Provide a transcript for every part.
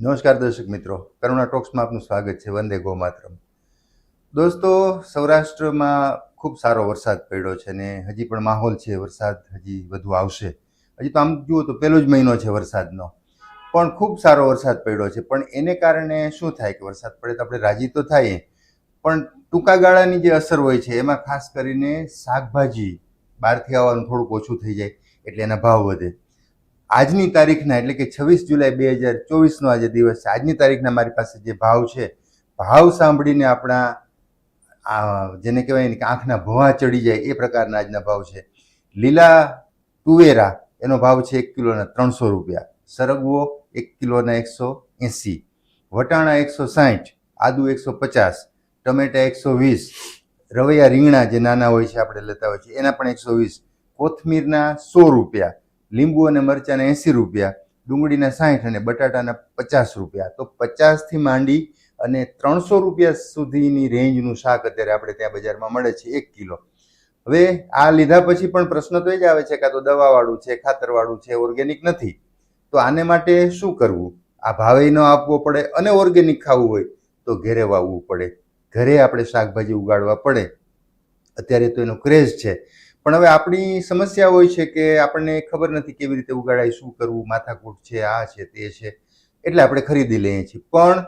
નમસ્કાર દર્શક મિત્રો. કરુણા ટોક્સમાં આપનું સ્વાગત છે. વંદે ગો દોસ્તો, સૌરાષ્ટ્રમાં ખૂબ સારો વરસાદ પડ્યો છે ને હજી પણ માહોલ છે. વરસાદ હજી વધુ આવશે. હજી તો આમ જુઓ તો પહેલો જ મહિનો છે વરસાદનો. પણ ખૂબ સારો વરસાદ પડ્યો છે. પણ એને કારણે શું થાય કે વરસાદ પડે તો આપણે રાજી તો થાય પણ ટૂંકા ગાળાની જે અસર હોય છે, એમાં ખાસ કરીને શાકભાજી બહારથી આવવાનું થોડુંક ઓછું થઈ જાય, એટલે એના ભાવ વધે. આજની તારીખના, એટલે કે છવ્વીસ જુલાઈ બે હજાર ચોવીસનો આજે દિવસ છે. આજની તારીખના મારી પાસે જે ભાવ છે, ભાવ સાંભળીને આપણા જેને કહેવાય ને કે આંખના ભવા ચડી જાય એ પ્રકારના આજના ભાવ છે. લીલા તુવેરા, એનો ભાવ છે એક કિલોના ત્રણસો રૂપિયા. સરગવો એક કિલોના એકસો એંસી. વટાણા એકસો સાઠ આદુ એકસો પચાસ, ટમેટા એકસો વીસ, રવૈયા રીંગણા જે નાના હોય છે, આપણે લેતા હોય છે, એના પણ એકસો વીસ. કોથમીરના સો રૂપિયા. લીંબુ અને મરચાંના એંસી રૂપિયા, ડુંગળીના સાઠ અને બટાટાના પચાસ રૂપિયા. તો પચાસથી માંડી અને ત્રણસો રૂપિયા સુધીની રેન્જનું શાક અત્યારે આપણે ત્યાં બજારમાં મળે છે એક કિલો. હવે આ લીધા પછી પણ પ્રશ્ન તો એ જ આવે છે કાં તો દવાવાળું છે, ખાતરવાળું છે, ઓર્ગેનિક નથી. તો આને માટે શું કરવું? આ ભાવે ન આપવો પડે અને ઓર્ગેનિક ખાવું હોય તો ઘેરે વાવવું પડે. ઘરે આપણે શાકભાજી ઉગાડવા પડે. અત્યારે તો એનો ક્રેઝ છે. પણ હવે આપણી સમસ્યા હોય છે કે આપણને ખબર નથી કેવી રીતે ઉગાડાય શું કરવું માથાકૂટ છે આ છે તે છે એટલે આપણે ખરીદી લઈએ છીએ. પણ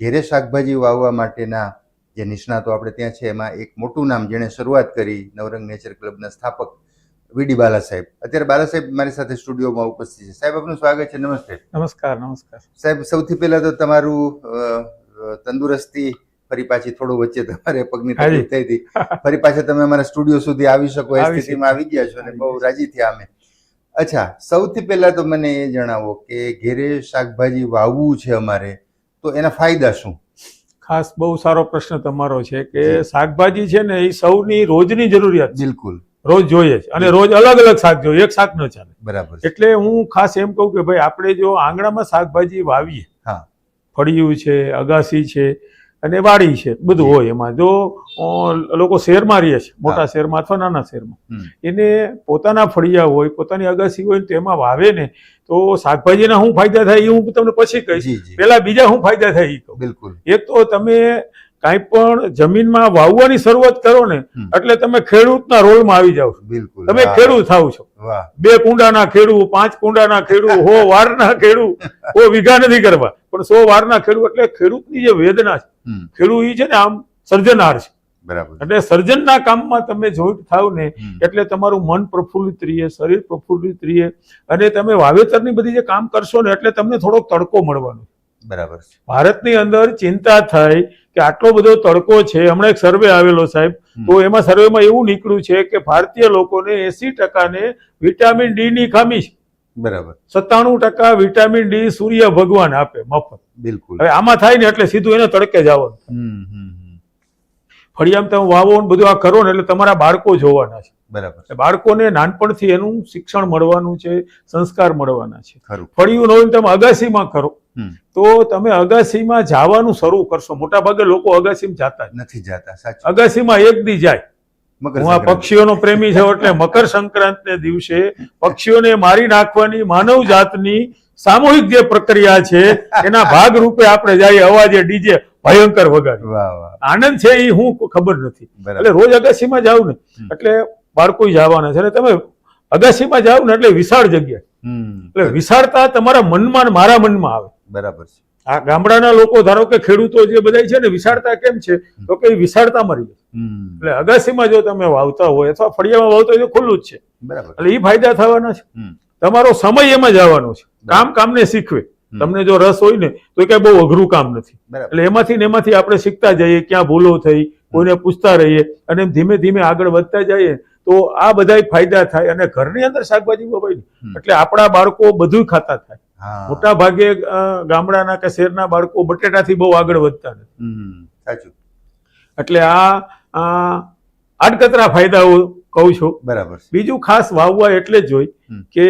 ઘેરે શાકભાજી વાવવા માટેના જે નિષ્ણાતો આપણે ત્યાં છે એમાં એક મોટું નામ જેણે શરૂઆત કરી નવરંગ નેચર ક્લબના સ્થાપક વીડી બાલા સાહેબ અત્યારે બાલા સાહેબ મારી સાથે સ્ટુડિયોમાં ઉપસ્થિત છે. સાહેબ આપનું સ્વાગત છે. નમસ્તે. નમસ્કાર નમસ્કાર. સાહેબ સૌથી પહેલા તો તમારું તંદુરસ્તી ફરી પાછી થોડું વચ્ચે તમારે પગની તકલીફ થઈ હતી. ફરી પાછા તમે અમારા સ્ટુડિયો સુધી આવી શકો એ સ્થિતિમાં આવી ગયા છો અને બહુ રાજી થયા અમે. અચ્છા સૌથી પહેલા તો મને એ જણાવો કે ઘેરે શાકભાજી વાવવું છે અમારે તો એના ફાયદા શું? ખાસ બહુ સારો પ્રશ્ન તમારો છે કે શાકભાજી છે ને એ સૌની રોજની જરૂરિયાત બિલકુલ. રોજ જોઈએ છે. અને રોજ અલગ અલગ શાક જોઈએ એક શાક ન ચાલે. બરાબર એટલે હું ખાસ એમ કહું કે ભાઈ આપણે જો આંગણામાં શાકભાજી વાવીએ હા. ફળિયું છે અગાસી છે અને વાડી છે બધું હોય એમાં. જો લોકો શહેરમાં રહે છે મોટા શહેરમાં અથવા નાના શહેરમાં એને પોતાના ફળિયા હોય પોતાની અગાસી હોય તેમાં વાવે ને તો શાકભાજીના શું ફાયદા થાય એ હું તમને પછી કહીશ. પેલા બીજા શું ફાયદા થાય એ કહું. બિલકુલ. એક તો તમે કાંઈ પણ જમીનમાં વાવવાની શરૂઆત કરો ને એટલે તમે ખેડૂતના રોલમાં આવી જાવ છો. બિલકુલ તમે ખેડૂત થાવ છો. બે કુંડાના ખેડૂ પાંચ કુંડાના ખેડૂ હો વારના ખેડૂ. હો વીઘા નથી કરવા. પણ સો વારના ખેડૂ એટલે ખેડૂતની જે વેદના છે. ખેડૂત એ છે ને આમ સર્જનહાર છે. બરાબર. એટલે સર્જનના કામમાં તમે જોઈન્ટ થાવ ને એટલે તમારું મન પ્રફુલ્લિત રહીએ શરીર પ્રફુલ્લિત રહીએ. અને તમે વાવેતરની બધી જે કામ કરશો ને એટલે તમને થોડોક તડકો મળવાનો બરાબર ભારતની અંદર ચિંતા થઈ કે આટલો બધો તડકો છે હમણાં એક સર્વે આવેલો સાહેબ તો એમાં સર્વેમાં એવું નીકળ્યું છે કે ભારતીય લોકોને એસી ટકાને વિટામિન ડી ની ખામી છે. બરાબર. સત્તાણું ટકા વિટામિન ડી સૂર્ય ભગવાન આપે મફત. બિલકુલ. હવે આમાં થાય ને એટલે સીધું એને તડકે જવાનું આવવાનું. ફળિયામાં તમે વાવો ને બધું આ કરો ને એટલે તમારા બાળકો જોવાના છે. બરાબર. બાળકોને નાનપણથી એનું શિક્ષણ મળવાનું છે સંસ્કાર મળવાના છે. ફળિયું નવું તમે અગાસીમાં કરો. તો તમે અગાસીમાં જવાનું શરૂ કરશો. મોટા ભાગે લોકો અગાસીમાં જાતા નથી. જાતા સાચું. અગાસીમાં એક દી જાય. હું આ પક્ષીઓનો પ્રેમી છે એટલે મકર સંક્રાંતને દિવસે પક્ષીઓને મારી નાખવાની માનવ જાતની સામૂહિક જે પ્રક્રિયા છે એના ભાગ રૂપે આપણે જઈએ અવાજે ડીજે ભયંકર વગાડી આનંદ છે એ હું ખબર નથી. એટલે રોજ અગાસીમાં જાવ ને એટલે બાળકો જવાના છે. અને તમે અગાસીમાં જાવ ને એટલે વિશાળ જગ્યા. એટલે વિશાળતા તમારા મનમાં મારા મનમાં આવે. બરાબર છે. આ ગામડાના લોકો ધારો કે ખેડૂતો જે બધા છે ને વિશાળતા કેમ છે? તો કે વિશાળતા મરી જાય. એટલે અગાસીમાં જો તમે વાવતા હોય અથવા ફળિયામાં વાવતા હોય તો ખુલ્લું જ છે. બરાબર. એટલે એ ફાયદા થવાના છે. તમારો સમય એમાં જ આવવાનો છે. કામ કામને શીખવે. તમને જો રસ હોય ને તો એ કઈ બહુ અઘરું કામ નથી. એટલે એમાંથી ને એમાંથી આપણે શીખતા જઈએ ક્યાં ભૂલો થઈ કોઈને પૂછતા રહીએ અને એમ ધીમે ધીમે આગળ વધતા જઈએ તો આ બધા ફાયદા થાય. અને ઘરની અંદર શાકભાજી વવાય ને. એટલે આપણા બાળકો બધું ખાતા થાય. મોટા ભાગે ગામડાના કે શહેરના બાળકો બટેટાથી બહુ આગળ વધતા નથી. સાચું. એટલે આ આડકતરા ફાયદાઓ કહું છું. બરાબર બીજું ખાસ વાવવા એટલે જ હોય કે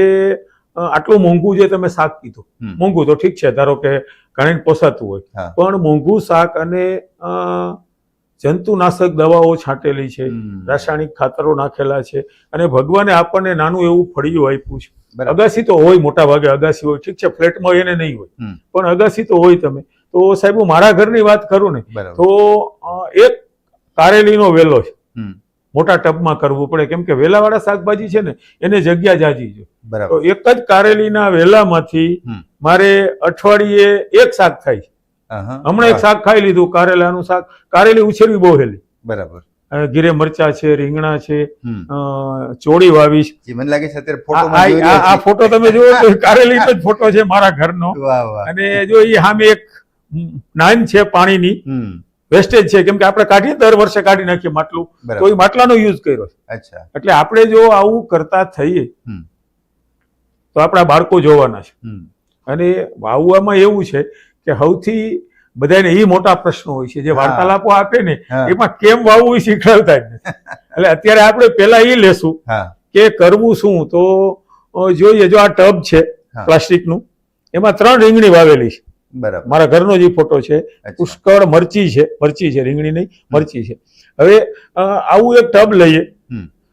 આટલું મોંઘું જે તમે શાક કીધું. મોંઘું તો ઠીક છે ધારો કે ઘણી પોસાતું હોય. પણ મોંઘું શાક અને જંતુનાશક દવાઓ છાંટેલી છે રાસાયણિક ખાતરો નાખેલા છે અને ભગવાને આપણને નાનું એવું ફળિયું આપ્યું છે. અગાસી તો હોય મોટા ભાગે અગાસી હોય. ઠીક છે ફ્લેટમાં એને નહીં હોય. પણ અગાસી તો હોય તમે. તો સાહેબ હું મારા ઘરની વાત કરું ને તો એક કારેલીનો વેલો છે. મોટા ટબમાં કરવું પડે. કેમ કે વેલાવાળા શાકભાજી છે ને એને જગ્યા જાજી છે. તો બરાબર એક જ કારેલીના વેલામાંથી. મારે અઠવાડિયે એક શાક થાય છે. હમણાં એક શાક ખાઈ લીધું કારેલાનું શાક. કારેલી ઉછેરવી બહુ હેલી. બરાબર. ગીરે મરચા છે રીંગણા છે ચોળી વાવીશ. મને લાગે છે અત્યારે આ- ફોટો તમે જુઓ તો કારેલીનો જ ફોટો છે મારા ઘરનો. અને જો એ સામે એક નાન છે પાણીની. વેસ્ટેજ છે કેમ કે આપણે કાઢીએ દર વર્ષે કાઢી નાખીએ માટલું. તો એ માટલાનો યુઝ કર્યો છે. અચ્છા. એટલે આપણે જો આવું કરતા થઈએ તો આપણા બાળકો જોવાના છે. અને વાવવામાં એવું છે કે સૌથી બધાને એ મોટા પ્રશ્નો હોય છે. જે વાર્તાલાપો આપે ને એમાં કેમ વાવવું એ શીખવાડતા જ નથી. એટલે અત્યારે આપણે પેલા એ લેશું કે કરવું શું? તો જોઈએ જો આ ટબ છે. પ્લાસ્ટિકનું એમાં ત્રણ રીંગણી વાવેલી છે. બરાબર. મારા ઘરનો જે ફોટો છે પુષ્કળ મરચી છે. મરચી છે રીંગણી નહીં મરચી છે. હવે આવું એક ટબ લઈએ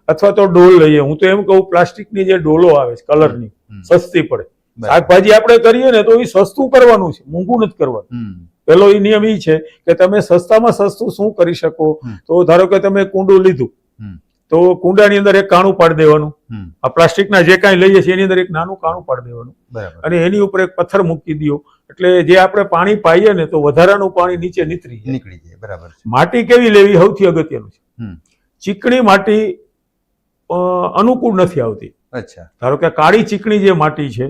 અથવા તો ડોલ લઈએ. હું તો એમ કહું પ્લાસ્ટિકની જે ડોલો આવે છે કલરની. સસ્તી પડે. શાકભાજી આપણે કરીએ ને તો એ સસ્તું કરવાનું છે. મોંઘું નથી કરવાનું. પેલો એ નિયમ એ છે કે તમે સસ્તામાં સસ્તું શું કરી શકો? તો ધારો કે તમે કુંડું લીધું. તો કુંડાની અંદર એક કાણું પાડી દેવાનું. આ પ્લાસ્ટિકના જે કાંઈ લઈએ છીએ એની અંદર એક નાનું કાણું પાડી દેવાનું. અને એની ઉપર એક પથ્થર મૂકી દો. એટલે જે આપણે પાણી પાઈએ ને તો વધારાનું પાણી નીચે નીતરી નીકળી જાય. બરાબર માટી કેવી લેવી? સૌથી અગત્યનું છે. ચીકણી માટી અનુકૂળ નથી આવતી. અચ્છા. ધારો કે કાળી ચીકણી જે માટી છે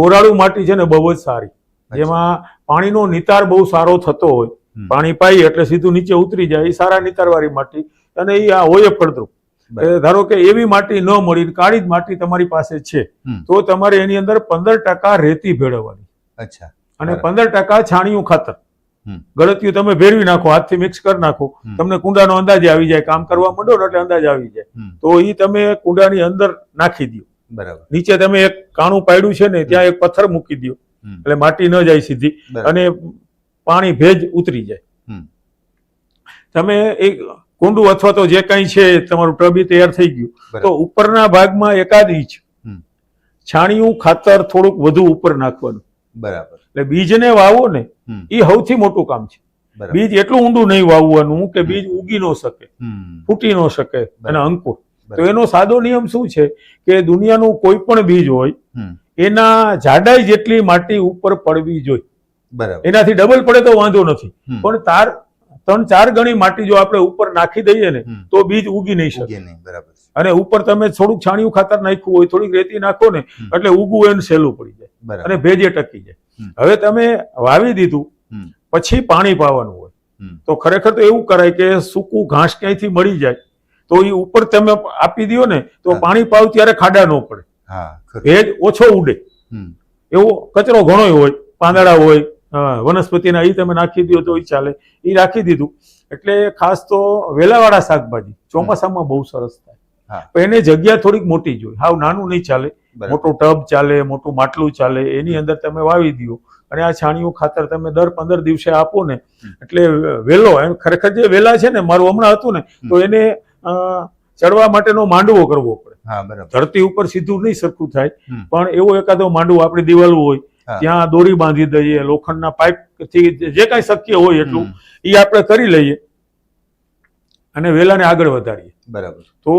ગોરાળુ માટી છે ને બહુ જ સારી. જેમાં પાણીનો નિતાર બહુ સારો થતો હોય પાણી પાઈ એટલે સીધું નીચે ઉતરી જાય એ સારા નિતારવાળી માટી અને એ આ હોય ફળદ્રુપ. ધારો કે એવી માટી ન મળી કાળી જ માટી તમારી પાસે છે તો તમારે એની અંદર પંદર ટકા રેતી ભેળવવાની. અચ્છા. અને પંદર ટકા છાણિયું ખાતર. ગળતિયું તમે ભેળવી નાખો હાથથી મિક્સ કરી નાખો. તમને કુંડાનો અંદાજ આવી જાય કામ કરવા માંડો ને એટલે અંદાજ આવી જાય. તો એ તમે કુંડાની અંદર નાખી દો બરાબર. નીચે તમે એક કાણું પાડ્યું છે ને ત્યાં એક પથ્થર મૂકી દો એટલે માટી ન જાય સીધી અને પાણી ભેજ ઉતરી જાય. તમે એક કુંડું અથવા તો જે કાંઈ છે તમારું ટબી તૈયાર થઈ ગયું તો ઉપરના ભાગમાં એકાદ ઇંચ છાણિયું ખાતર થોડુંક વધુ ઉપર નાખવાનું. બરાબર. એટલે બીજને વાવો ને એ સૌથી મોટું કામ છે. બીજ એટલું ઊંડું નહીં વાવવાનું કે બીજ ઉગી ન શકે ફૂટી ન શકે અને. અંકુર. તો એનો સાદો નિયમ શું છે કે દુનિયાનું કોઈ પણ બીજ હોય એના જાડાઈ જેટલી માટી ઉપર પડવી જોઈએ. બરાબર. એનાથી ડબલ પડે તો વાંધો નથી. પણ તાર ત્રણ ચાર ગણી માટી જો આપણે ઉપર નાખી દઈએ ને તો બીજ ઉગી નહીં શકે. બરાબર અને ઉપર તમે થોડુંક છાણિયું ખાતર નાખ્યું હોય થોડીક રેતી નાખો ને એટલે ઉગવું એને સહેલું પડી જાય. અને ભેજે ટકી જાય. હવે તમે વાવી દીધું પછી પાણી પાવાનું હોય. તો ખરેખર તો એવું કરાય કે સૂકું ઘાસ ક્યાંયથી મળી જાય તો એ ઉપર તમે આપી દો ને તો પાણી પાવ ત્યારે ખાડા ન પડે. ભેજ ઓછો ઉડે. એવો કચરો ઘણો હોય પાંદડા હોય વનસ્પતિના એ તમે નાખી દો તો એ ચાલે. એ રાખી દીધું. એટલે ખાસ તો વેલાવાળા શાકભાજી ચોમાસામાં બહુ સરસ થાય. એને જગ્યા થોડીક મોટી જોઈએ. હાવ નાનું નહીં ચાલે. મોટું ટબ ચાલે મોટું માટલું ચાલે એની અંદર તમે વાવી દો અને આ છાણિયું ખાતર તમે દર પંદર દિવસે આપો ને એટલે વેલો એમ ખરેખર જે વેલા છે ને મારું હમણાં હતું ને તો એને ચડવા માટેનો માંડવો કરવો પડે. હા બરાબર. ધરતી ઉપર સીધું નહીં સરખું થાય પણ એવો એકાદો માંડવો આપણી દિવાલ હોય ત્યાં દોરી બાંધી દઈએ લોખંડના પાઇપથી જે કાંઈ શક્ય હોય એટલું એ આપણે કરી લઈએ અને વેલાને આગળ વધારીએ. બરાબર. તો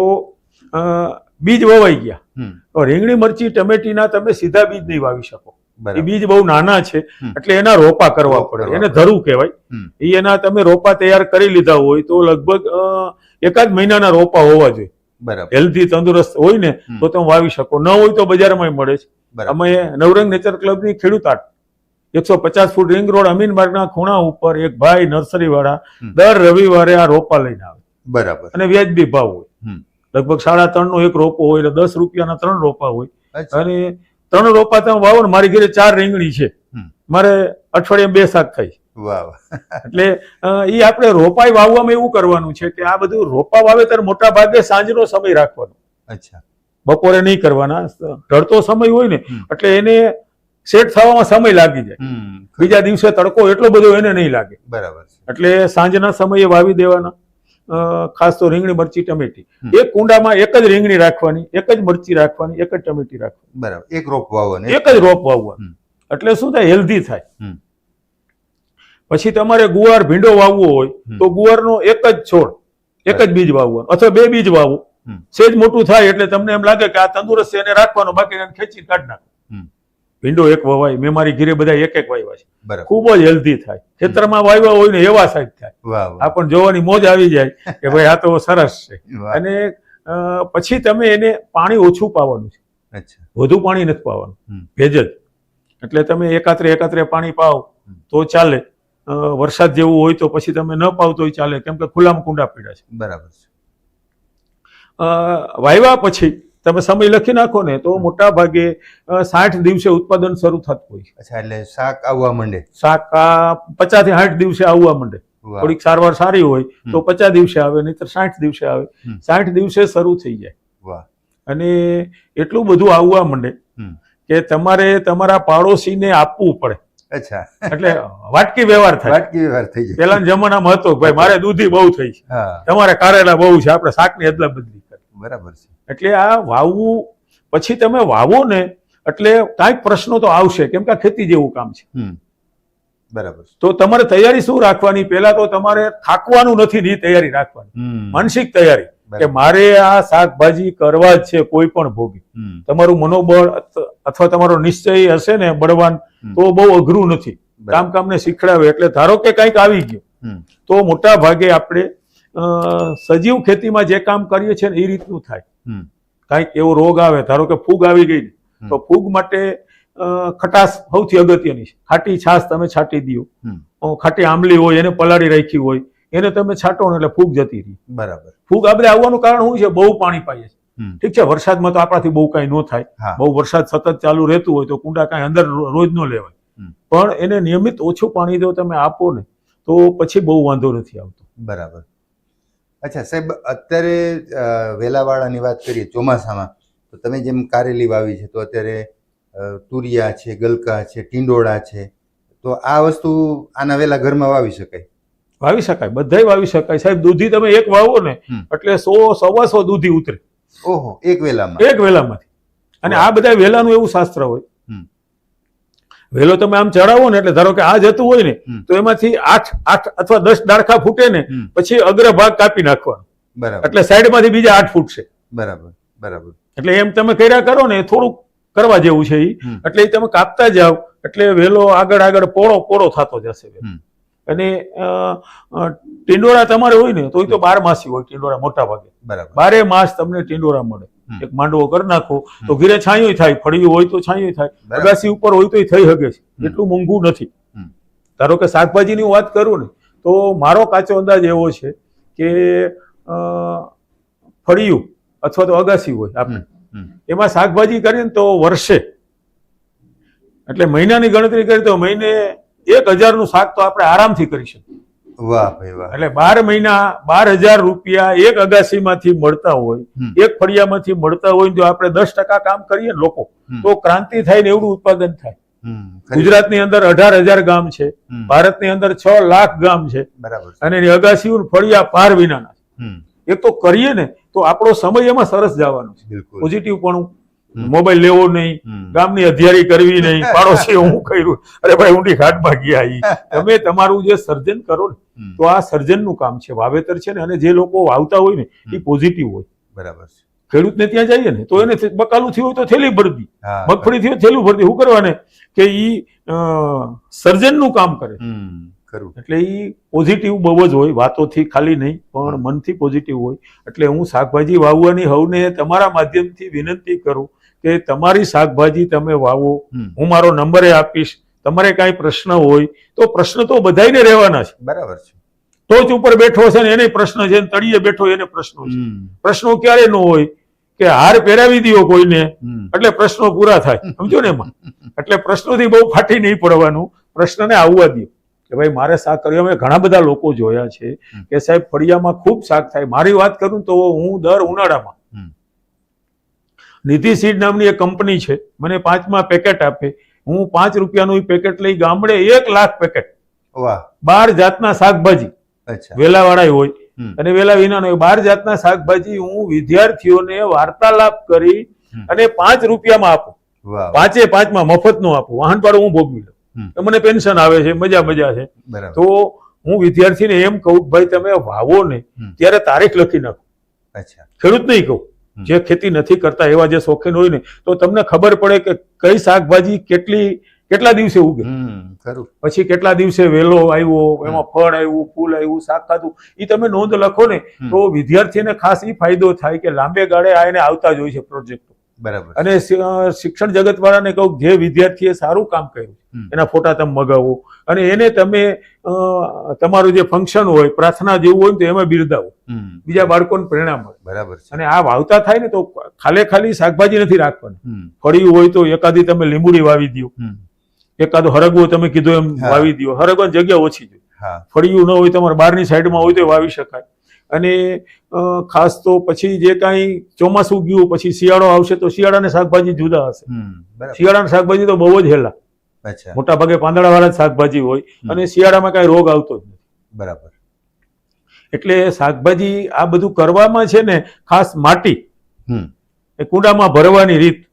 બીજ વવાઈ ગયા. રીંગણી મરચી ટમેટીના તમે સીધા બીજ નહીં વાવી શકો. એ બીજ બહુ નાના છે એટલે એના રોપા કરવા પડે. એને ધરું કહેવાય. એ એના તમે રોપા તૈયાર કરી લીધા હોય તો લગભગ એકાદ મહિનાના રોપા હોવા જોઈએ. બરાબર. હેલ્ધી તંદુરસ્ત હોય ને તો તમે વાવી શકો. ન હોય તો બજારમાં મળે છે. અમે નવરંગ નેચર ક્લબની ખેડૂત આર્ટ એકસો પચાસ ફૂટ રિંગ રોડ અમીનબાગના ખૂણા ઉપર એક ભાઈ નર્સરી વાળા દર રવિવારે આ રોપા લઈને આવે બરાબર. અને વ્યાજબી ભાવ હોય. લગભગ સાડા ત્રણ નો એક રોપો હોય એટલે દસ રૂપિયાના ત્રણ રોપા હોય. અને ત્રણ રોપા તમે વાવો ને મારી ઘરે ચાર રીંગણી છે. મારે અઠવાડિયે બે શાક થાય વાહ એટલે એ આપણે રોપાઈ વાવવામાં એવું કરવાનું છે કે આ બધું રોપા વાવેતર મોટા ભાગે સાંજનો સમય રાખવાનો. અચ્છા. બપોરે નહીં કરવાના ઢળતો સમય હોય ને એટલે એને સેટ થવામાં સમય લાગી જાય. બીજા દિવસે તડકો એટલો બધો એને નહીં લાગે. બરાબર એટલે સાંજના સમયે વાવી દેવાના ખાસ તો રીંગણી મરચી ટમેટી. એક કુંડામાં એક જ રીંગણી રાખવાની એક જ મરચી રાખવાની એક જ ટમેટી રાખવાની. બરાબર એક રોપ વાવવાની એક જ રોપ વાવવાનું. એટલે શું થાય હેલ્ધી થાય. પછી તમારે ગુવાર ભીંડો વાવવો હોય. તો ગુવારનો એક જ છોડ એક જ બીજ વાવવાનો અથવા બે બીજ વાવો. સેજ મોટું થાય એટલે તમને એમ લાગે કે આ તંદુરસ્ત છે એને રાખવાનો બાકી એને ખેંચી કાઢ નાખો. ભીંડો એક વવાય મેં મારી ઘીરે બધા એક એક વાવ્યા છે. ખૂબ જ હેલ્ધી થાય. ખેતરમાં વાવ્યા હોય ને એવા સાઈઝ થાય. વાહ આ પણ જોવાની મોજ આવી જાય કે ભાઈ આ તો સરસ છે. અને પછી તમે એને પાણી ઓછું પાવાનું છે. વધુ પાણી નથી પાવાનું. ભેજ જ એટલે તમે એકાત્રે એકાત્રે પાણી પાવ તો ચાલે. વરસાદ જેવું હોય તો પછી તમે ન પાવતો હોય ચાલે કેમ કે ખુલ્લામાં કુંડા પીડા છે. બરાબર છે. અ, વાવ્યા પછી તમે સમય લખી નાખો ને તો મોટા ભાગે સાઠ દિવસે ઉત્પાદન શરૂ થતું હોય. અચ્છા એટલે શાક આવવા માંડે. શાક પચાસથી સાઠ દિવસે આવવા માંડે. થોડીક સારવાર સારી હોય તો પચાસ દિવસે આવે નહીતર સાઠ દિવસે આવે. સાઠ દિવસે શરૂ થઈ જાય. અને એટલું બધું આવવા માંડે કે તમારે તમારા પાડોશીને આપવું પડે. અચ્છા. એટલે વાટકી વ્યવહાર થાય. વાટકી વ્યવહાર થઈ જાય. પેલા જમાનામાં હતો ભાઈ મારે દૂધી બહુ થઈ છે. તમારે કારેલા બહુ છે આપણે શાકની અદલા બદલી બરાબર છે. એટલે આ વાવવું પછી તમે વાવો ને એટલે કાંઈક પ્રશ્નો તો આવશે કેમ કે આ ખેતી જેવું કામ છે. બરાબર તો તમારે તૈયારી શું રાખવાની? પહેલા તો તમારે થાકવાનું નથી ની તૈયારી રાખવાની. માનસિક તૈયારી. કે મારે આ શાકભાજી કરવા જ છે કોઈ પણ ભોગી. તમારું મનોબળ અથવા તમારો નિશ્ચય હશે ને બળવાન તો બહુ અઘરું નથી. કામ કામને શીખડાવે એટલે ધારો કે કંઈક આવી ગયું તો મોટા ભાગે આપણે સજીવ ખેતીમાં જે કામ કરીએ છીએ એ રીતનું થાય. કંઈક એવો રોગ આવે ધારો કે ફૂગ આવી ગઈ. તો ફૂગ માટે ખટાશ સૌથી અગત્યની છે. ખાટી છાશ તમે છાંટી દો. ખાટી આંબલી હોય એને પલાળી રાખી હોય એને તમે છાંટો ને એટલે ફૂગ જતી રહી. બરાબર. ફૂગ આપણે આવવાનું કારણ શું છે? બહુ પાણી પાઈએ છે હમ ઠીક છે વરસાદમાં તો આપણાથી બહુ કાંઈ ન થાય. બહુ વરસાદ સતત ચાલુ રહેતું હોય તો કુંડા કાંઈ અંદર રોજ ન લેવાય. પણ એને નિયમિત ઓછું પાણી જો તમે આપો ને તો પછી બહુ વાંધો નથી આવતો. બરાબર. અચ્છા સાહેબ અત્યારે વેલાવાળાની વાત કરીએ ચોમાસામાં તો તમે જેમ કારેલી વાવી છે તો અત્યારે તુરિયા છે ગલકા છે ટીંડોળા છે તો આ વસ્તુ આના વેલા ઘરમાં વાવી શકાય? વાવી શકાય. બધાય વાવી શકાય. સાહેબ દૂધી તમે એક વાવો ને એટલે સો સવા સો દૂધી ઉતરે. ઓહો એક વેલામાં. એક વેલામાંથી. અને આ બધા વેલાનું એવું શાસ્ત્ર હોય. વેલો તમે આમ ચડાવો ને એટલે ધારો કે આ જતું હોય ને તો એમાંથી આઠ આઠ અથવા દસ ડાળખા ફૂટે ને પછી અગ્ર ભાગ કાપી નાખવાનો. બરાબર. એટલે સાઈડમાંથી બીજા આઠ ફૂટશે. બરાબર બરાબર. એટલે એમ તમે કર્યા કરો ને થોડુંક કરવા જેવું છે એ એટલે તમે કાપતા જાઓ એટલે વેલો આગળ આગળ પોળો પોળો થતો જશે. અને અ, તમારે હોય ને તો એ તો બાર માસી હોય ટિંડોરા મોટા ભાગે. બરાબર. બારે માસ તમને ટિંડોરા મળે. એક માંડવો કરી નાખો તો ઘીરે છાંયો થાય ફળિયું હોય તો છાંયો થાય. અગાસી ઉપર હોય તો થઈ શકે છે. એટલું મોંઘું નથી. ધારો કે શાકભાજીની વાત કરું ને તો મારો કાચો અંદાજ એવો છે કે ફળિયું અથવા તો અગાસી હોય આપણે. એમાં શાકભાજી કરીએ ને તો વર્ષે. એટલે મહિનાની ગણતરી કરી તો મહિને એક હજારનું શાક તો આપણે આરામથી કરી શકીએ. વાહ ભાઈ વાહ. એટલે બાર મહિના બાર હજાર રૂપિયા એક અગાસીમાંથી મળતા હોય. એક ફળિયામાંથી મળતા હોય જો આપણે દસ ટકા કામ કરીએ લોકો તો ક્રાંતિ થાય ને એવડું ઉત્પાદન થાય. ગુજરાતની ગુજરાતની અંદર અઢાર હજાર ગામ છે ભારત ભારતની અંદર છ લાખ ગામ છે બરાબર અને એની અગાસીઓ ફળિયા પાર વિનાના. એક તો કરીએ ને તો આપણો સમય એમાં સરસ જવાનો છે. બિલકુલ. પોઝિટિવ પણ. મોબાઈલ લેવો નહીં ગામની અધિયારી કરવી નહીં પાડોશી હું કર્યું? અરે ભાઈ ઊંડી ઘાટમાં ગયા ઈ તમે તમારું જે સર્જન કરો ને તો આ સર્જનનું કામ છે વાવેતર છે ને અને જે લોકો વાવતા હોય ને એ. પોઝિટિવ હોય. બરાબર છે. ખેડૂતને ત્યાં જઈએ ને તો એને બકાલું થયું હોય તો થેલી ભરતી મગફળી થયું થેલું ભરતી શું કરવાને? કે ઈ અ, સર્જનનું કામ કરે. ખરું. એટલે ઈ પોઝિટિવ બહુ જ હોય વાતોથી ખાલી નહીં પણ મનથી પોઝિટિવ હોય. એટલે હું શાકભાજી વાવવાની હવને તમારા માધ્યમથી વિનંતી કરું કે તમારી શાકભાજી તમે વાવો હું મારો નંબરે આપીશ તમારે કાંઈ પ્રશ્ન હોય તો પ્રશ્ન તો બધાને રહેવાના છે. બરાબર છે. ટોચ ઉપર બેઠો છે ને એને પ્રશ્ન છે ને તળિયે બેઠો એને પ્રશ્નો છે. પ્રશ્નો ક્યારે ન હોય કે હાર પહેરાવી દો કોઈને એટલે પ્રશ્નો પૂરા થાય. સમજો ને એમાં? એટલે પ્રશ્નોથી બહુ ફાટી નહીં પડવાનું. પ્રશ્નને આવવા દો કે ભાઈ મારે શાક કર્યું. અમે ઘણા બધા લોકો જોયા છે કે સાહેબ ફળિયામાં ખૂબ શાક થાય. મારી વાત કરું તો હું દર ઉનાળામાં. નિધિ સીડ નામની એક કંપની છે. મને પાંચમાં પેકેટ આપે. હું પાંચ રૂપિયાનું પેકેટ લઈ ગામડે એક લાખ પેકેટ બાર જાતના શાકભાજી. વેલાવાળા હોય. અને વેલા વિના બાર જાતના શાકભાજી હું વિદ્યાર્થીઓને વાર્તાલાપ કરી અને પાંચ રૂપિયામાં આપું. પાંચે પાંચમાં મફતનું આપું. વાહન ભાડું હું ભોગવી. લઉં. મને પેન્શન આવે છે. મજા મજા છે. તો હું વિદ્યાર્થીને એમ કહું ભાઈ તમે વાવો ને ત્યારે તારીખ લખી નાખો. અચ્છા. ખેડૂત નહીં કહું. જે ખેતી નથી કરતા એવા જે શોખીન હોય ને તો તમને ખબર પડે કે કઈ શાકભાજી કેટલી કેટલા દિવસે ઉગે? પછી કેટલા દિવસે વેલો આવ્યો એમાં ફળ આવ્યું ફૂલ આવ્યું શાક ખાધું એ તમે નોંધ લખો ને તો વિદ્યાર્થીને ખાસ એ ફાયદો થાય કે લાંબે ગાળે આ એને આવતા જ હોય છે પ્રોજેક્ટ. બરાબર. અને શિક્ષણ જગત વાળાને કહું જે વિદ્યાર્થીએ સારું કામ કર્યું એના ફોટા તમે મગાવો. અને એને તમે તમારું જે ફંક્શન હોય પ્રાર્થના જેવું હોય તો એમાં બિરદાવો. બીજા બાળકોને પ્રેરણા મળે. બરાબર અને આ વાવતા થાય ને તો ખાલે ખાલી શાકભાજી નથી રાખવાની. ફળિયું હોય તો એકાદી તમે લીંબુડી વાવી દો એકાદ હરગવો તમે કીધું એમ વાવી દો હરગવાની જગ્યા ઓછી જોઈએ. ફળિયું ન હોય તમારે બહારની સાઈડમાં હોય તો વાવી શકાય. અને ખાસ તો પછી જે કાંઈ ચોમાસું ગયું પછી શિયાળો આવશે તો શિયાળાને શાકભાજી જુદા હશે. શિયાળાના શાકભાજી તો બહુ જ હેલા. અચ્છા. મોટા ભાગે પાંદડાવાળા જ શાકભાજી હોય. અને શિયાળામાં કાંઈ રોગ આવતો જ નથી. બરાબર. એટલે શાકભાજી આ બધું કરવામાં છે ને ખાસ માટી એ કુંડામાં ભરવાની રીત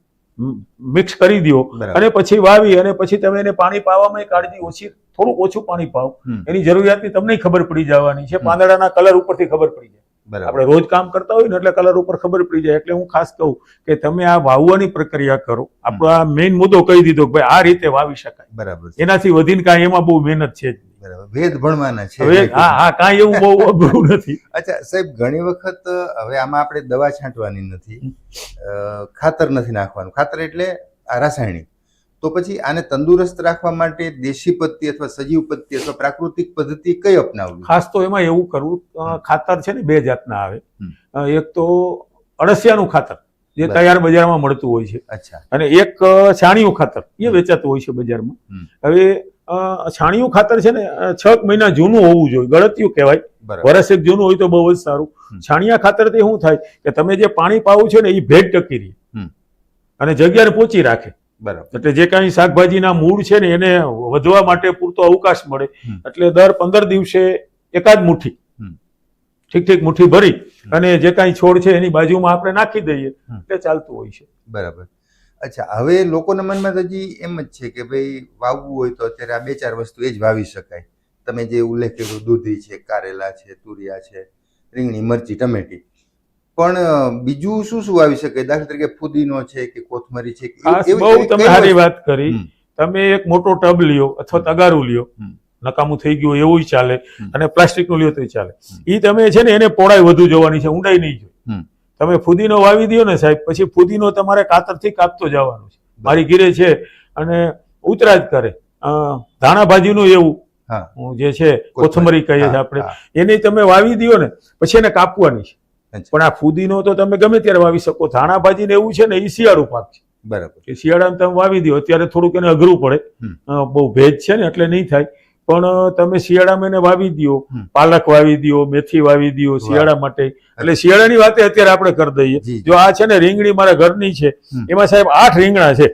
મિક્સ કરી દો અને પછી વાવી અને પછી તમે એને પાણી પાવામાં કાળજી ઓછી થોડું ઓછું પાણી પાવ. એની જરૂરિયાતની તમને ખબર પડી જવાની છે. પાંદડાના કલર ઉપરથી ખબર પડી જાય. આપણે રોજ કામ કરતા હોય ને એટલે કલર ઉપર ખબર પડી જાય. એટલે હું ખાસ કહું કે તમે આ વાવવાની પ્રક્રિયા કરો. આપણો આ મેઇન મુદ્દો કહી દીધો કે ભાઈ આ રીતે વાવી શકાય. બરાબર એનાથી વધીને કાંઈ એમાં બહુ મહેનત છે જ. બરાબર વેદ ભણવાના છે. હા હા કાંઈ એવું બહુ અઘરું નથી. અચ્છા સાહેબ ઘણી વખત હવે આમાં આપણે દવા છાંટવાની નથી. ખાતર નથી નાખવાનું. ખાતર એટલે આ રાસાયણિક. તો પછી આને તંદુરસ્ત રાખવા માટે દેશી પદ્ધતિ અથવા સજીવ પદ્ધતિ અથવા પ્રાકૃતિક પદ્ધતિ કઈ અપનાવવી? ખાસ તો એમાં એવું કરવું ખાતર છે ને બે જાતના આવે. એક તો અળસિયાનું ખાતર જે તૈયાર બજારમાં મળતું હોય છે. અચ્છા. અને એક છાણિયું ખાતર એ વેચાતું હોય છે બજારમાં. હવે છાણિયું ખાતર છે ને છ મહિના જૂનું હોવું જોઈએ. ગળતિયું કહેવાય. વરસ એક જૂનું હોય તો બહુ જ સારું. છાણિયા ખાતરથી શું થાય કે તમે જે પાણી પાવું છે ને એ ભેટ ટકી રહી. અને જગ્યાને પોચી રાખે. બરાબર. એટલે જે કાંઈ શાકભાજીના મૂળ છે ને એને વધવા માટે પૂરતો અવકાશ મળે. એટલે દર પંદર દિવસે એકાદ મુઠ્ઠી. ઠીક ઠીક મુઠ્ઠી ભરી અને જે કાંઈ છોડ છે એની બાજુમાં આપણે નાખી દઈએ. એટલે ચાલતું હોય છે. બરાબર. અચ્છા હવે લોકોના મનમાં તો હજી એમ જ છે કે ભાઈ વાવવું હોય તો અત્યારે આ બે ચાર વસ્તુ એ જ વાવી શકાય. તમે જે ઉલ્લેખ કર્યો દૂધી છે કારેલા છે તુરિયા છે રીંગણી મરચી ટમેટી. પણ બીજું શું શું વાવી શકાય? દાખલા તરીકે ફુદીનો છે કે કોથમરી છે બહુ તમે સારી વાત કરી. તમે એક મોટો ટબ લ્યો અથવા તગારું લ્યો. નકામું થઈ ગયું એવું ચાલે. અને પ્લાસ્ટિકનું લ્યો તોય ચાલે. એ તમે છે ને એને પહોળાઈ વધુ જોવાની છે ઊંડાઈ નહીં હમ. તમે ફુદીનો વાવી દો ને સાહેબ પછી ફુદીનો તમારે કાતરથી કાપતો જવાનું છે. મારી ગીરે છે અને ઉતરા જ કરે ધાણા ભાજીનું એવું હા. હું જે છે કોથમરી. કહીએ છીએ આપણે. એની તમે વાવી દો ને પછી એને કાપવાની છે. પણ આ ફુદીનો તો તમે ગમે ત્યારે વાવી શકો. ધાણા ભાજી ને એવું છે ને એ શિયાળુ પાક છે. બરાબર. શિયાળાને શિયાળામાં તમે વાવી દો અત્યારે થોડુંક એને અઘરું પડે. બહુ ભેજ છે ને એટલે નહીં થાય. પણ તમે શિયાળામાં એને વાવી દો પાલક વાવી દો મેથી વાવી દો શિયાળા માટે. એટલે શિયાળાની વાતે અત્યારે આપણે કરી દઈએ. જી, આ છે ને રીંગણી મારા ઘરની છે એમાં સાહેબ આઠ રીંગણા છે.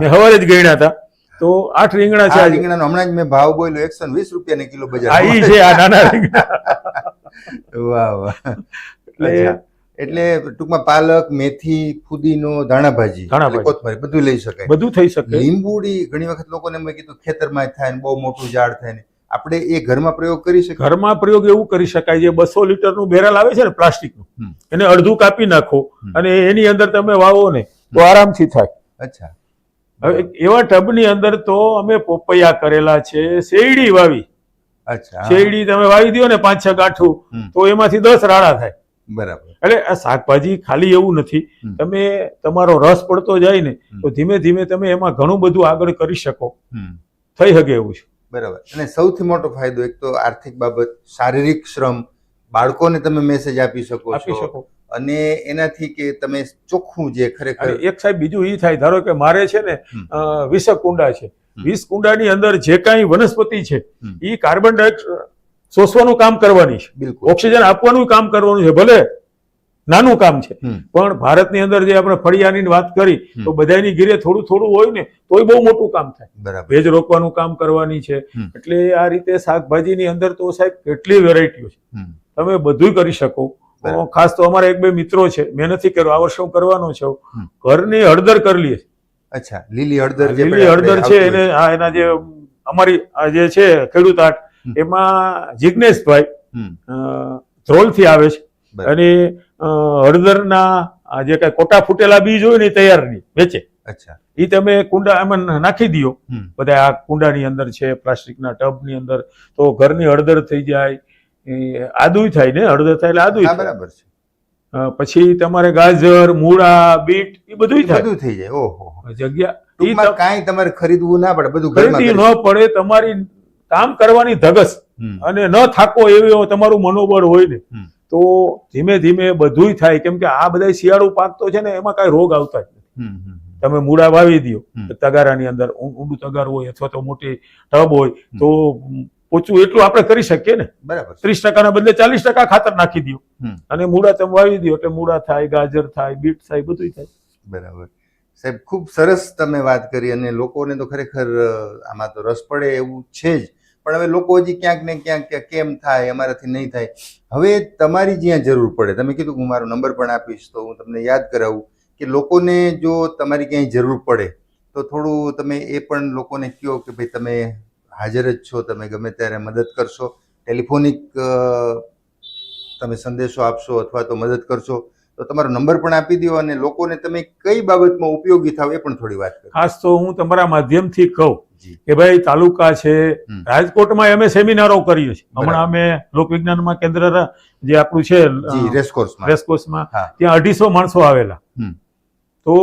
મેં હવારે જ ગણ્યા હતા. તો આઠ રીંગણા છે આ રીંગણાનો હમણાં જ મેં ભાવ બોલ્યો એકસો વીસ રૂપિયાની કિલો બજાર આ છે આ નાના રીંગણા. વાહ વાહ. એટલે. એટલે ટૂંકમાં પાલક મેથી ફુદીનો ધાણાભાજી કોથમરી બધું લઈ શકાય. બધું થઈ શકે. લીંબુડી ઘણી વખત લોકોને મેં કીધું ખેતરમાં થાય ને બહુ મોટું ઝાડ થાય ને. આપણે એ ઘરમાં પ્રયોગ કરી શકીએ. ઘરમાં પ્રયોગ એવું કરી શકાય જે બસો લીટરનું બેરલ આવે છે ને પ્લાસ્ટિકનું એને અડધું કાપી નાખો અને એની અંદર તમે વાવો ને તો આરામથી થાય. અચ્છા. હવે એવા ટબની અંદર તો અમે પોપૈયા કરેલા છે શેરડી વાવી. અચ્છા. શેરડી તમે વાવી દો ને પાંચ છ ગાંઠું. તો એમાંથી દસ રાડા થાય. બરાબર. એટલે આ શાકભાજી ખાલી એવું નથી. તમે તમારો રસ પડતો જાય ને તો ધીમે ધીમે તમે એમાં ઘણું બધું આગળ કરી શકો. થઈ શકે એવું છે. બરાબર. અને સૌથી મોટો ફાયદો એક તો આર્થિક બાબત શારીરિક શ્રમ બાળકોને તમે મેસેજ આપી શકો આપી શકો. અને એનાથી કે તમે ચોખ્ખું જે ખરેખર એક સાહેબ બીજું એ થાય ધારો કે મારે છે ને હમ. કુંડા છે. વીસ કુંડાની અંદર જે કાંઈ વનસ્પતિ છે એ કાર્બન ડાયોક્સાઇડ શોષવાનું કામ કરવાની છે. બિલકુલ. ઓક્સિજન આપવાનું કામ કરવાનું છે ભલે નાનું કામ છે પણ ભારતની અંદર જે આપણે ફળિયાની વાત કરી તો બધાની ગીરે થોડું થોડું હોય ને તોય બહુ મોટું કામ થાય. ભેજ રોકવાનું કામ કરવાની છે. એટલે આ રીતે શાકભાજીની અંદર તો સાહેબ કેટલી વેરાયટીઓ છે. તમે બધું કરી શકો. ખાસ તો અમારા એક બે મિત્રો છે મેં નથી કર્યો આ વર્ષે હું કરવાનો છું. ઘરની હળદર કરી લઈએ. અચ્છા લીલી હળદર લીલી હળદર છે એને આ એના જે અમારી આ જે છે ખેડૂત હમ. એમાં જિજ્ઞેશભાઈ ધ્રોલથી આવે છે. અને હળદરના આ જે કઈ કોટા ફૂટેલા બીજ હોય ને તૈયારની તૈયાર વેચે. અચ્છા. એ તમે કુંડા એમાં નાખી દો. બધા આ કુંડાની અંદર છે પ્લાસ્ટિકના ટબની અંદર. તો ઘરની હળદર થઈ જાય આદુય થાય ને હળદર થાય એટલે આદુય બરાબર છે. પછી તમારે ગાજર મૂળા બીટ એ બધું થાય. બધું થઈ જાય. ઓહો. જગ્યા કાંઈ તમારે ખરીદવું ના પડે બધું ખરીદી ન પડે તમારી કામ કરવાની ધગસ અને ન થાકો એવું તમારું મનોબળ હોય ને તો ધીમે ધીમે બધુંય થાય. કેમ કે આ બધા શિયાળુ પાક તો છે ને એમાં કઈ રોગ આવતા જ નથી. તમે મૂળા વાવી દો. તગારાની અંદર ઊંડું તગાર હોય અથવા તો મોટી ટબ હોય તો ઓછું એટલું આપણે કરી શકીએ ને. બરાબર. ત્રીસ ટકાના બદલે ચાલીસ ટકા ખાતર નાખી દો અને મૂળા તમે વાવી દો એટલે મૂળા થાય ગાજર થાય બીટ થાય બધું થાય. બરાબર. સાહેબ ખૂબ સરસ તમે વાત કરી અને લોકોને તો ખરેખર આમાં તો રસ પડે એવું છે જ. પણ હવે લોકો હજી ક્યાંક ને ક્યાંક ક્યાં કેમ થાય, અમારાથી નહીં થાય. હવે તમારી જ્યાં જરૂર પડે, તમે કીધું હું મારો નંબર પણ આપીશ, તો હું તમને યાદ કરાવું કે લોકોને જો તમારી ક્યાંય જરૂર પડે, તો થોડું તમે એ પણ લોકોને કહો કે ભાઈ તમે હાજર જ છો, તમે ગમે ત્યારે મદદ કરશો, ટેલિફોનિક તમે સંદેશો આપશો અથવા તો મદદ કરશો, તો તમારો નંબર પણ આપી દો અને લોકોને તમે કઈ બાબતમાં ઉપયોગી થાવ એ પણ થોડી વાત ખાસ તો હું તમારા માધ્યમથી કહું કે ભાઈ તાલુકા છે રાજકોટમાં અમે સેમિનારો કરીએ છીએ. હમણાં અમે લોકવિજ્ઞાનમાં કેન્દ્ર જે આપણું છે રેસકોર્સમાં. ત્યાં અઢીસો માણસો આવેલા. તો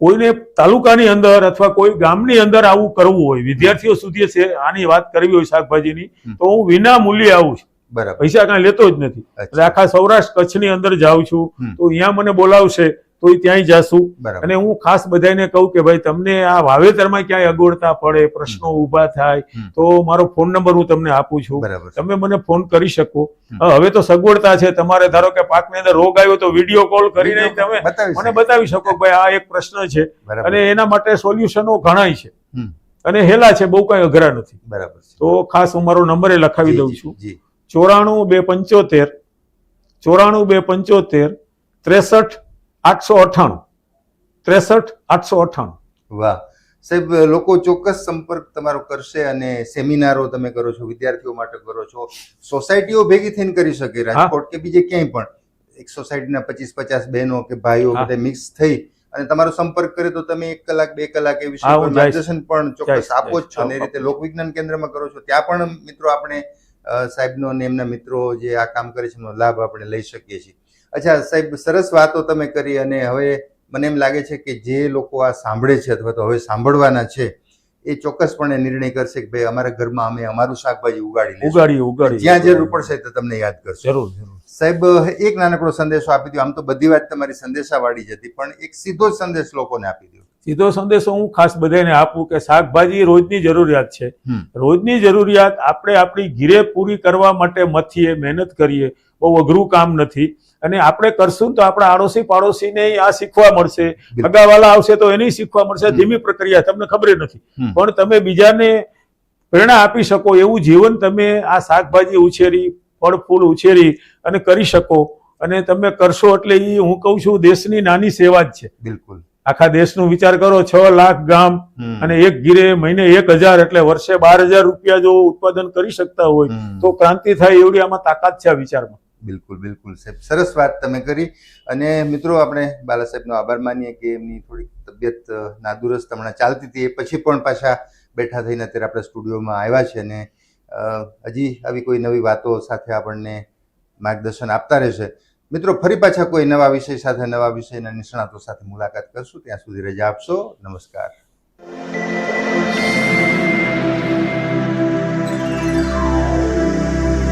કોઈને તાલુકાની અંદર અથવા કોઈ ગામની અંદર આવું કરવું હોય વિદ્યાર્થીઓ સુધી છે આની વાત કરવી હોય શાકભાજીની. તો હું વિના મૂલ્યે આવું છું. બરાબર. પૈસા કાંઈ લેતો જ નથી. એટલે આખા સૌરાષ્ટ્ર કચ્છની અંદર જાઉં છું તો અહીંયા મને બોલાવશે તો એ ત્યાંય જાશું. અને હું ખાસ બધાને કહું કે ભાઈ તમને આ વાવેતરમાં ક્યાંય અગવડતા પડે પ્રશ્નો ઊભા થાય તો મારો ફોન નંબર હું તમને આપું છું. તમે મને ફોન કરી શકો. હવે તો સગવડતા છે તમારે. ધારો કે પાકની અંદર રોગ આવ્યો તો વીડિયો કોલ કરીને તમે મને બતાવી શકો ભાઈ આ એક પ્રશ્ન છે. અને એના માટે સોલ્યુશનો ઘણાય છે. અને હેલા છે બહુ કઈ અઘરા નથી. બરાબર તો ખાસ હું મારો નંબર એ લખાવી દઉં છું. ચોરાણું બે પંચોતેર ચોરાણું બે પંચોતેર ત્રેસઠ આઠસો અઠાણું. ત્રેસઠ આઠસો અઠાણું. વાહ. સાહેબ લોકો ચોક્કસ સંપર્ક તમારો કરશે અને સેમિનારો તમે કરો છો વિદ્યાર્થીઓ માટે કરો છો. સોસાયટીઓ ભેગી થઈને કરી શકે રાજકોટ કે બીજે ક્યાંય પણ. એક સોસાયટીના પચીસ પચાસ બહેનો કે ભાઈઓ. બધા મિક્સ થઈ અને તમારો સંપર્ક કરે તો તમે એક કલાક બે કલાક એ વિશે. માર્ગદર્શન પણ ચોક્કસ આપો જ છો અને એ રીતે લોકવિજ્ઞાન કેન્દ્રમાં કરો છો. ત્યાં પણ મિત્રો આપણે સાહેબનો અને એમના મિત્રો જે આ કામ કરે છે એનો લાભ આપણે લઈ શકીએ છીએ. અચ્છા સાહેબ સરસ વાતો તમે કરી અને હવે મને એમ લાગે છે કે જે લોકો આ સાંભળે છે અથવા તો હવે સાંભળવાના છે એ ચોક્કસપણે નિર્ણય કરશે કે ભાઈ અમારા ઘરમાં અમે અમારું શાકભાજી ઉગાડી ઉગાડી ઉગાડી. જ્યાં જરૂર પડશે તો તમને યાદ કરશે. જરૂર જરૂર. સાહેબ એક નાનકડો સંદેશો આપી દો આમ તો બધી વાત તમારી સંદેશાવાળી જ હતી પણ એક સીધો જ સંદેશ લોકોને આપી દો સીધો સંદેશો હું ખાસ બધાને આપું કે શાકભાજી રોજની જરૂરિયાત છે. રોજની જરૂરિયાત આપણે આપણી ઘીરે પૂરી કરવા માટે મથીએ મહેનત કરીએ બહુ અઘરું કામ નથી. અને આપણે કરશું તો આપણા આડોશી પાડોશીને આ શીખવા મળશે. અગાવાલા આવશે તો એની શીખવા મળશે. ધીમી પ્રક્રિયા તમને ખબર નથી. પણ તમે બીજાને પ્રેરણા આપી શકો એવું જીવન તમે આ શાકભાજી ઉછેરી ફળ ફૂલ ઉછેરી અને કરી શકો. અને તમે કરશો એટલે એ હું કહું છું દેશની નાની સેવા જ છે. બિલકુલ. આખા દેશનું વિચાર કરો છ લાખ ગામ અને એક ગીરે મહિને એક હજાર એટલે વર્ષે બાર હજાર રૂપિયા જો ઉત્પાદન કરી શકતા હોય તો ક્રાંતિ થાય એવડી આમાં તાકાત છે આ વિચારમાં. બિલકુલ બિલકુલ. સાહેબ, સરસ વાત તમે કરી. અને મિત્રો, આપણે બાલા સાહેબનો આભાર માનીએ કે એમની થોડીક તબિયત નાદુરસ્ત હમણાં ચાલતી હતી. એ પછી પણ પાછા બેઠા થઈને અત્યારે આપણે સ્ટુડિયોમાં આવ્યા છે અને હજી આવી કોઈ નવી વાતો સાથે આપણને માર્ગદર્શન આપતા રહેશે. મિત્રો, ફરી પાછા કોઈ નવા વિષય સાથે, નવા વિષયના નિષ્ણાતો સાથે મુલાકાત કરશું. ત્યાં સુધી રજા આપશો. નમસ્કાર.